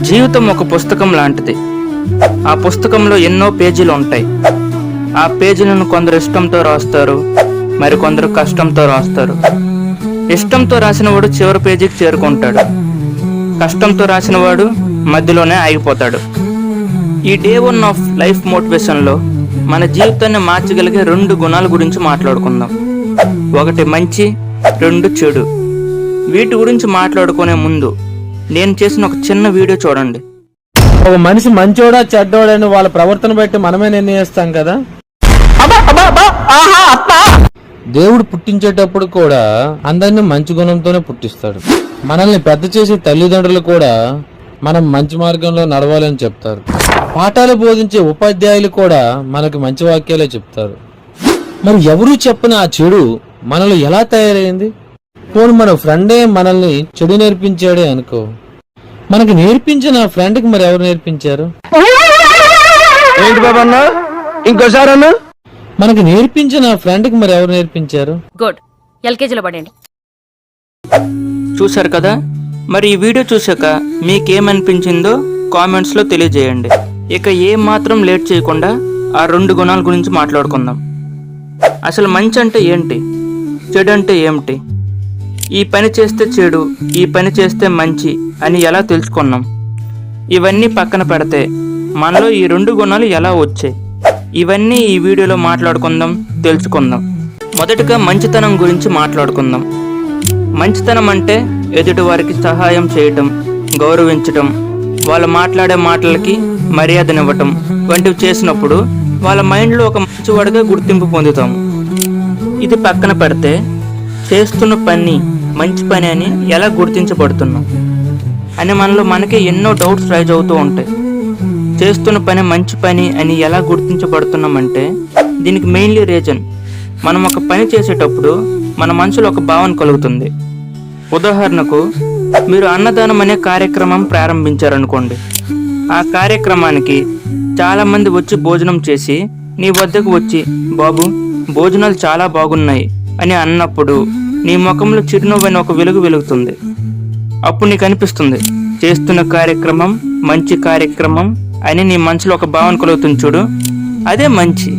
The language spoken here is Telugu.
జీవితం ఒక పుస్తకం లాంటిది. ఆ పుస్తకంలో ఎన్నో పేజీలు ఉంటాయి. ఆ పేజీలను కొందరు ఇష్టంతో రాస్తారు మరి కొందరు కష్టంతో రాస్తారు. ఇష్టంతో రాసినవాడు చివరి పేజీకి చేరుకుంటాడు. కష్టంతో రాసినవాడు మధ్యలోనే ఆగిపోతాడు. ఈ డే వన్ ఆఫ్ లైఫ్ మోటివేషన్లో మన జీవితాన్ని మార్చగలిగే రెండు గుణాల గురించి మాట్లాడుకుందాం. ఒకటి మంచి రెండు చెడు. వీటి గురించి మాట్లాడుకునే ముందు నేను చేసిన ఒక చిన్న వీడియో చూడండి. ఒక మనిషి మంచోడా చెడ్డోడని వాళ్ళ ప్రవర్తన బట్టి మనమే నిర్ణయిస్తాం కదా? దేవుడు పుట్టించేటప్పుడు కూడా అందరిని మంచి గుణంతోనే పుట్టిస్తాడు. మనల్ని పెద్ద చేసే తల్లిదండ్రులు కూడా మనం మంచి మార్గంలో నడవాలని చెప్తారు. పాఠాలు బోధించే ఉపాధ్యాయులు కూడా మనకు మంచి వాక్యాలే చెప్తారు. మరి ఎవరు చెప్పిన ఆ చెడు మనలో ఎలా తయారైంది? పోను మన ఫ్రెండే మనల్ని చెడు నేర్పించాడే అనుకో. మనకి నేర్పించిన ఫ్రెండ్కి మరి ఎవరు నేర్పించారు? ఏంటి ఇంకోసారి అన్న మనకి నేర్పించిన ఫ్రెండ్కి మరి ఎవరు నేర్పించారు? గుడ్. ఎల్కేజీలో పడండి చూశారు కదా? మరి ఈ వీడియో చూశాక మీకేమనిపించిందో కామెంట్స్లో తెలియజేయండి. ఇక ఏ మాత్రం లేట్ చేయకుండా ఆ రెండు గుణాల గురించి మాట్లాడుకుందాం. అసలు మంచి అంటే ఏంటి? చెడు అంటే ఏమిటి? ఈ పని చేస్తే చెడు ఈ పని చేస్తే మంచి అని ఎలా తెలుసుకున్నాం? ఇవన్నీ పక్కన పెడితే మనలో ఈ రెండు గుణాలు ఎలా వచ్చాయి ఇవన్నీ ఈ వీడియోలో మాట్లాడుకుందాం తెలుసుకుందాం. మొదటగా మంచితనం గురించి మాట్లాడుకుందాం. మంచితనం అంటే ఎదుటి వారికి సహాయం చేయటం గౌరవించటం వాళ్ళు మాట్లాడే మాటలకి మర్యాదనివ్వటం వంటివి చేసినప్పుడు వాళ్ళ మైండ్లో ఒక మంచివాడిగా గుర్తింపు పొందుతాము ఇది పక్కన పెడితే చేస్తున్న పని మంచి పని అని ఎలా గుర్తించబడుతున్నాం? అని మనలో మనకి ఎన్నో డౌట్స్ రైజ్ అవుతూ ఉంటాయి. చేస్తున్న పని మంచి పని అని ఎలా గుర్తించబడుతున్నామంటే దీనికి మెయిన్లీ రీజన్ మనం ఒక పని చేసేటప్పుడు మన మనసులో ఒక భావన కలుగుతుంది. ఉదాహరణకు మీరు అన్నదానం అనే కార్యక్రమం ప్రారంభించారనుకోండి. ఆ కార్యక్రమానికి చాలామంది వచ్చి భోజనం చేసి నీ వద్దకు వచ్చి బాబు భోజనాలు చాలా బాగున్నాయి. అని అన్నప్పుడు నీ ముఖంలో చిరునవ్వైన ఒక వెలుగు వెలుగుతుంది. అప్పుడు నీకు అనిపిస్తుంది చేస్తున్న కార్యక్రమం మంచి కార్యక్రమం అని నీ మనసులో ఒక భావన కలుగుతుంది చూడు. అదే మంచి.